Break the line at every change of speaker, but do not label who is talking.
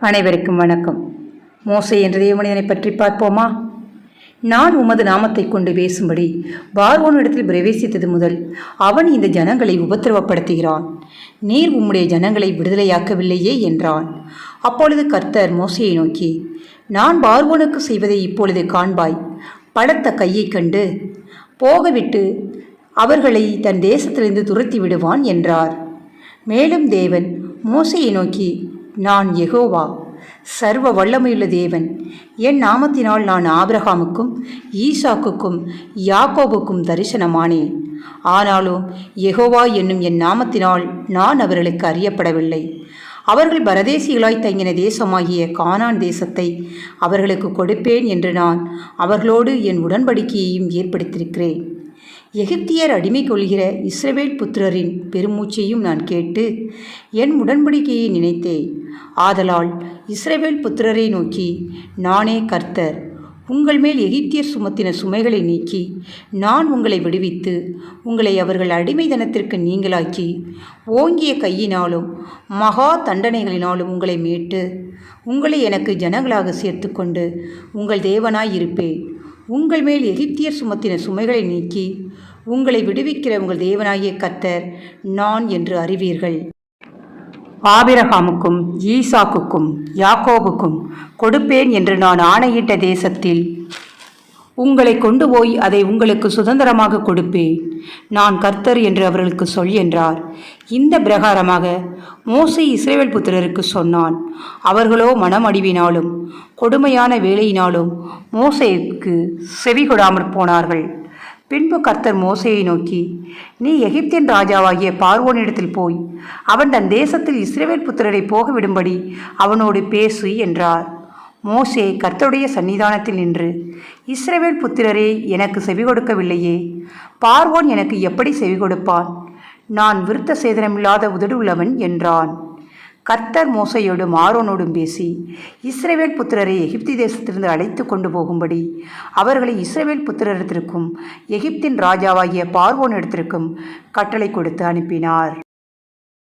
அனைவருக்கும் வணக்கம். மோசை என்ற தேவமனிதனை பற்றி பார்ப்போமா? நான் உமது நாமத்தை கொண்டு பேசும்படி பார்வோனிடத்தில் பிரவேசித்தது முதல் அவன் இந்த ஜனங்களை உபத்திரவப்படுத்துகிறான். நீர் உம்முடைய ஜனங்களை விடுதலையாக்கவில்லையே என்றான். அப்பொழுது கர்த்தர் மோசையை நோக்கி நான் பார்வோனுக்கு செய்வதை இப்பொழுது காண்பாய். படத்த கையைக் கண்டு போகவிட்டு அவர்களை தன் தேசத்திலிருந்து துரத்தி விடுவான் என்றார். மேலும் தேவன் மோசையை நோக்கி நான் எகோவா சர்வ வல்லமையுள்ள தேவன். என் நாமத்தினால் நான் ஆபிரகாமுக்கும் ஈசாக்குக்கும் யாக்கோபுக்கும் தரிசனமானேன் ஆனாலும் எகோவா என்னும் என் நாமத்தினால் நான் அவர்களுக்கு அறியப்படவில்லை. அவர்கள் பரதேசிகளாய் தங்கின தேசமாகிய கானான் தேசத்தை அவர்களுக்கு கொடுப்பேன் என்று நான் அவர்களோடு என் உடன்படிக்கையையும் ஏற்படுத்தியிருக்கிறேன். எகிப்தியர் அடிமை கொள்கிற இஸ்ரவேல் புத்திரரின் பெருமூச்சையும் நான் கேட்டு என் உடன்படிக்கையை நினைத்தேன். ஆதலால் இஸ்ரவேல் புத்திரரை நோக்கி நானே கர்த்தர் உங்கள் மேல் எகிப்தியர் சுமத்தின சுமைகளை நீக்கி நான் உங்களை விடுவித்து உங்களை அவர்கள் அடிமைதனத்திற்கு நீங்களாக்கி ஓங்கிய கையினாலும் மகா தண்டனைகளினாலும் உங்களை மீட்டு உங்களை எனக்கு ஜனங்களாக சேர்த்துக்கொண்டு உங்கள் தேவனாய் இருப்பேன். உங்கள் மேல் எகிப்தியர் சுமத்தின சுமைகளை நீக்கி உங்களை விடுவிக்கிற உங்கள் தேவனாகிய கத்தர் நான் என்று அறிவீர்கள். ஆபிரகாமுக்கும் ஈசாக்குக்கும் யாக்கோபுக்கும் கொடுப்பேன் என்று நான் ஆணையிட்ட தேசத்தில் உங்களை கொண்டு போய் அதை உங்களுக்கு சுதந்திரமாக கொடுப்பேன். நான் கர்த்தர் என்று அவர்களுக்கு சொல் என்றார். இந்த பிரகாரமாக மோசை இஸ்ரேல் புத்திரருக்கு சொன்னான். அவர்களோ மனமடிவினாலும் கொடுமையான வேலையினாலும் மோசைக்கு செவி கொடாமற் போனார்கள். பின்பு கர்த்தர் மோசையை நோக்கி நீ எகிப்தின் ராஜாவாகிய பார்வோனிடத்தில் போய் அவன் தன் தேசத்தில் இஸ்ரேவேல் புத்திரரை போக விடும்படி அவனோடு பேசு என்றார். மோசே கர்த்தருடைய சன்னிதானத்தில் நின்று இஸ்ரவேல் புத்திரரே எனக்கு செவி கொடுக்கவில்லையே. பார்வோன் எனக்கு எப்படி செவி கொடுப்பான்? நான் விருத்த சேதனமில்லாத உதடு உள்ளவன் என்றான். கர்த்தர் மோசையோடும் ஆரோனோடும் பேசி இஸ்ரவேல் புத்திரரை எகிப்தி தேசத்திலிருந்து அழைத்து கொண்டு போகும்படி அவர்களை இஸ்ரவேல் புத்திரத்திற்கும் எகிப்தின் ராஜாவாகிய பார்வோனிடத்திற்கும் கட்டளை கொடுத்து அனுப்பினார்.